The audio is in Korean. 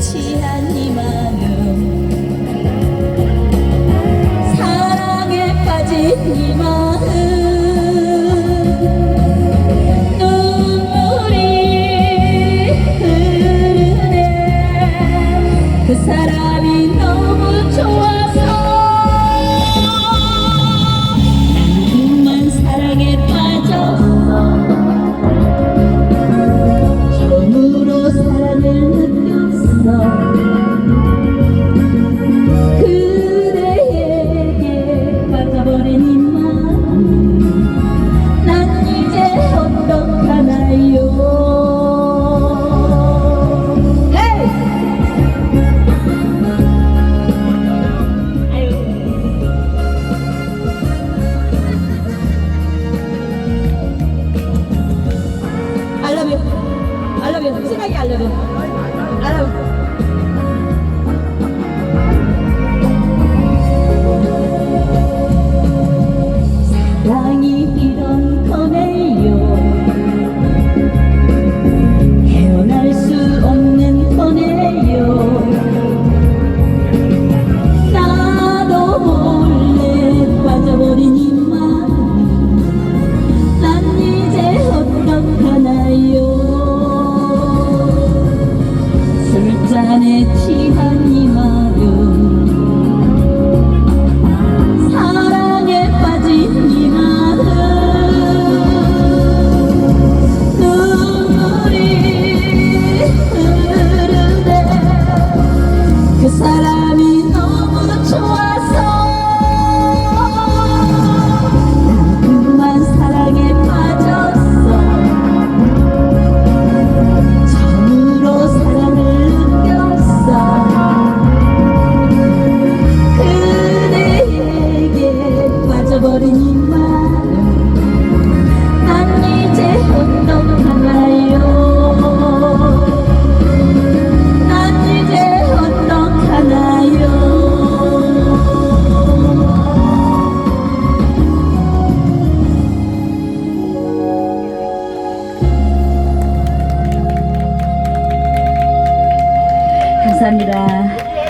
취한 이 마음 사랑에 빠진 이 마음 눈물이 흐르네. 그 Arabin, sino gallerin? Arabin. 잔에 취한 이 마음 감사합니다.